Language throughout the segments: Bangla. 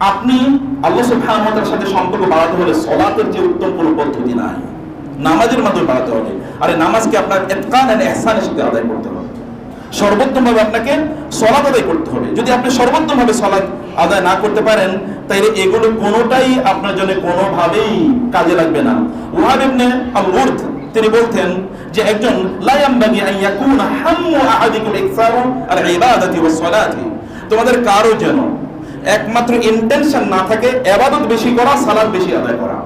আপনি আল্লাহ সুবহানাহু সাথে সম্পর্ক বাড়াতে হলে সলাতের যে উত্তম কোনো পদ্ধতি নাই। নামাজের মাধ্যমে বাড়াতে হবে। আর নামাজকে আপনার ইতকান আর ইহসানের সাথে আদায় করতে হবে। সর্বোত্তমভাবে আপনাকে সলাৎ আদায় করতে হবে। যদি আপনি সর্বোত্তমভাবে সলাৎ আদায় না করতে পারেন তাহলে এগুলো কোনোটাই আপনার জন্য কোনোভাবেই কাজে লাগবে না। ওয়াহাব ইবনে তিনি বলতেন যে একজন, লা ইয়ামবাগি আন ইয়াকুনা হাম্মু আহাদিকুম ইকসারু আল-ইবাদাতি ওয়াস-সালাতি তোমাদের কারও যেন একমাত্র ইন্টেনশন না থাকে এবাদত বেশি করা সালাত বেশি আদায় করা।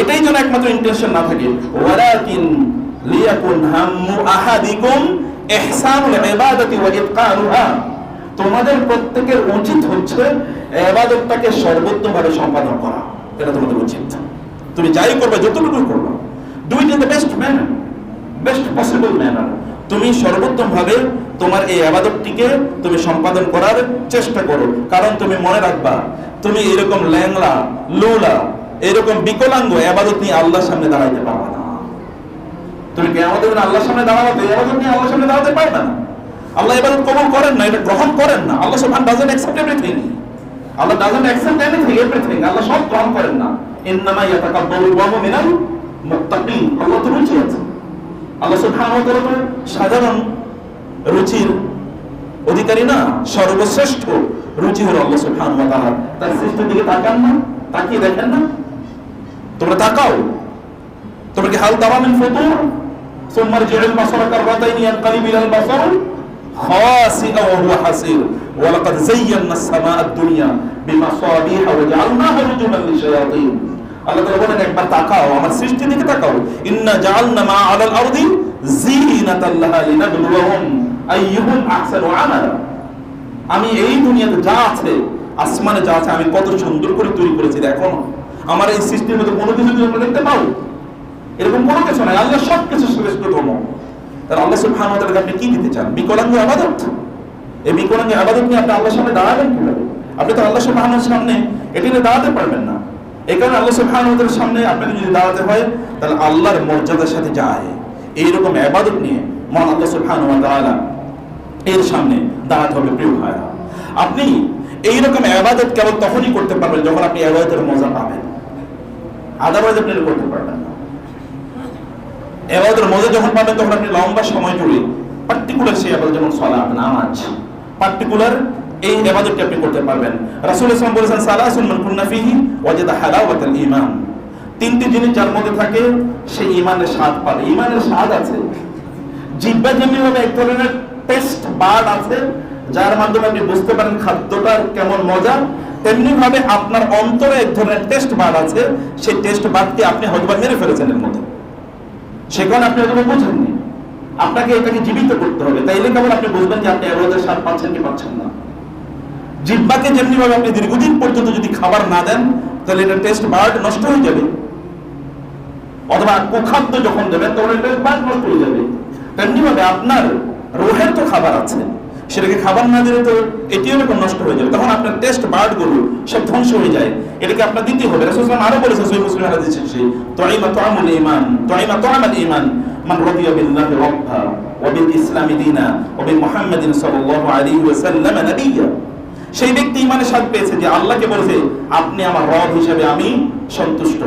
এটাই যেন একমাত্র ইন্টেনশন না থাকে। ওয়ালাকিন লিয়াকুন হাম্মু আহাদিকুম ইহসানুল ইবাদাতি ওয়া ইতকানুহা। তোমাদের প্রত্যেকের উচিত হচ্ছে ইবাদতটাকে সর্বোত্তমভাবে সম্পাদন করা। এটা তোমাদের উচিত। তুমি যাই করবে যতটুকু করবে। Do it in the best manner best possible manner তুমি সর্বোত্তম ভাবে তোমার এই আবাদতটিকে তুমি সম্পাদন করার চেষ্টা করো। কারণ তুমি মনে রাখবা, তুমি এরকম ল্যাংলা লুলা, এরকম বিকলাঙ্গ আবাদত নিয়ে আল্লাহর সামনে দাঁড়াইতে পারবে না। তুমি কি আমাদের আল্লাহর সামনে দাঁড়াবে? আবাদত নিয়ে আল্লাহর সামনে দাঁড়াতে পারবে না। আল্লাহ ইবাদত কবুল করেন না, এটা গ্রহণ করেন না। আল্লাহ সুবহান doesn't accept everything Allah doesn't accept anything everything Allah সব গ্রহণ করেন না। ইন্নামা ইয়াতাকাব্বালু আল্লাহু মিনাল মুত্তাকিন। আল্লাহ তো আছে। আল্লাহ সুবহানাহু ওয়া তাআলা সাধারণ রুচির অধিকারী না সর্বশ্রেষ্ঠ রুচি হলো আল্লাহ সুবহানাহু ওয়া তাআলা তার সৃষ্টির দিকে তাকান না তাকিয়ে দেখেন না তোমরা তাকাও তোমরা কি হাল তাওয়ামিন ফুতুর ثم ارجع البصر كرتين ينقلب الى البصر خاسئا وهو حسير ولقد زينا السماء الدنيا بمصابيح وجعلناها رجوما للشياطين আল্লাহ তাকাও, আমার সৃষ্টি তাকাও। ইন্না মা আমি এই দুনিয়াতে যা আছে, আসমানে যা আছে, আমি কত সুন্দর করে তৈরি করেছি, দেখো আমার এই সৃষ্টির মধ্যে কোনো কিছু তুমি দেখতে পাও, এরকম কোনো কিছু নাই। আল্লাহ সব কিছু শ্রেষ্ঠতম তাহলে আল্লাহ তাআলাকে আপনি কি দিতে চান? বিকলাঙ্গ আবাদত? এই বিকলাঙ্গ আবাদত নিয়ে আপনি আল্লাহর সামনে দাঁড়াবেন কীভাবে? আপনি তো আল্লাহ সুবহানাহু ওয়া সামনে এটি নিয়ে দাঁড়াতে পারবেন না। এই কারণে আল্লাহ সুবহানাহু সামনে আপনাকে যদি দাঁড়াতে হয়, তাহলে আল্লাহর মর্যাদার সাথে যায়। এইরকম আবাদত নিয়ে মহান আল্লাহ সুবহানাহু ওয়া তাআলা এর সামনে দাঁড়াতে হবে প্রিয় ভাইরা। আপনি এইরকম আবাদত কেবল তখনই করতে পারবেন যখন আপনি আবাদতের মজা পাবেন। আদারওয়াইজ আপনি করতে পারবেন না। এবাদতের মজা যখন পাবেন, তখন আপনি লম্বা সময় জুড়ে পার্টিকুলার সেই আবাদত যেমন সালাত নামাজ পার্টিকুলার এই ইবাদতটি আপনি করতে পারবেন। রাসূল ইসলাম বলেছেন, সালাসুন মান কুন্না ফিহি ওয়াজাদা হালাওয়াতাল ঈমান। তিনটি জিনিস যার মধ্যে থাকে সেই ঈমানের স্বাদ পাবে। ঈমানের স্বাদ আছে। জিহ্বা যেমনি ভাবে এক ধরনের টেস্ট বার্ড আছে, যার মাধ্যমে আপনি বুঝতে পারেন খাদ্যটার কেমন মজা। তেমনি ভাবে আপনার অন্তরে এক ধরনের টেস্ট বার্ড আছে। সেই টেস্ট বার্ডটি আপনি হয়তো মেরে ফেলেছেন এর মধ্যে। সেখানে আপনি হয়তো বুঝেননি। আপনাকে এটাকে জীবিত করতে হবে। তাইলে কেবল আপনি বুঝবেন যে আপনি এবারের স্বাদ পাচ্ছেন কি পাচ্ছেন না। জিব্বাকে যেমনি ভাবে আপনি দীর্ঘদিন পর্যন্ত যদি খাবার না দেন, তাহলে এটা টেস্ট বার্ড নষ্ট হয়ে যাবে। অথবা কুখাদ্য যখন দেবেন, তখন এটা বাদ নষ্ট হয়ে যাবে। তেমনি ভাবে আপনার রোহের তো খাবার আছে। সেটাকে খাবার না দিলে তো এটিও এরকম নষ্ট হয়ে যাবে। তখন আপনার টেস্ট বার্ডগুলো সব ধ্বংস হয়ে যায়। এটাকে আপনার দিতে হবে। রাসূলুল্লাহ আরও বলেছে সহিহ মুসলিম হাদিসে সেই তাইমা তাআমুল ঈমান তাইমা তাআমাল ঈমান, মান রাদিয়া বিল্লাহি রাব্বা ওয়া বিল ইসলাম দীনা ওয়া বি মুহাম্মাদিন সাল্লাল্লাহু আলাইহি ওয়া সাল্লাম নাবিয়্যা সেই ব্যক্তি ইমানের স্বাদ পেয়েছে যে আল্লাহকে বলেছে, আপনি আমার রব হিসেবে আমি সন্তুষ্ট।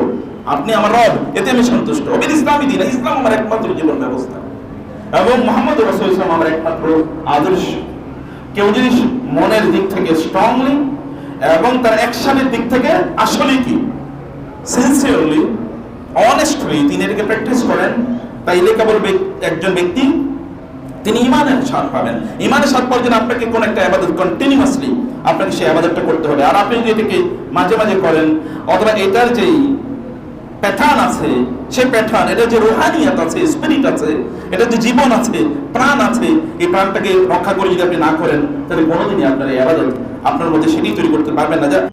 আপনি আমার রব, এতে আমি সন্তুষ্ট। ওবিল ইসলামী দিন, ইসলাম আমার একমাত্র জীবন ব্যবস্থা। এবং মোহাম্মদ রসুল ইসলাম আমার একমাত্র আদর্শ। কেউ যদি মনের দিক থেকে স্ট্রংলি এবং তার অ্যাকশনের দিক থেকে আসলে কি? সিনসিয়ারলি অনেস্টলি তিনি এটাকে প্র্যাকটিস করেন তাইলে কেবল একজন ব্যক্তি, তিনি ইমানের স্বাদ পাবেন। ইমানের স্বাদ পাওয়ার জন্য আপনাকে কোন একটা আবাদত কন্টিনিউয়াসলি আপনাকে সেই আবাদতটা করতে হবে। আর আপনি যদি এটাকে মাঝে মাঝে করেন, অথবা এটার যেই প্যাথান আছে, সে প্যাথান এটা যে রোহানিয়াত আছে স্পিরিট আছে, এটা যে জীবন আছে, প্রাণ আছে, এই প্রাণটাকে রক্ষা করে যদি আপনি না করেন, তাহলে কোনোদিনই আপনার এই আবাদত আপনার মধ্যে সেটি তৈরি করতে পারবেন না।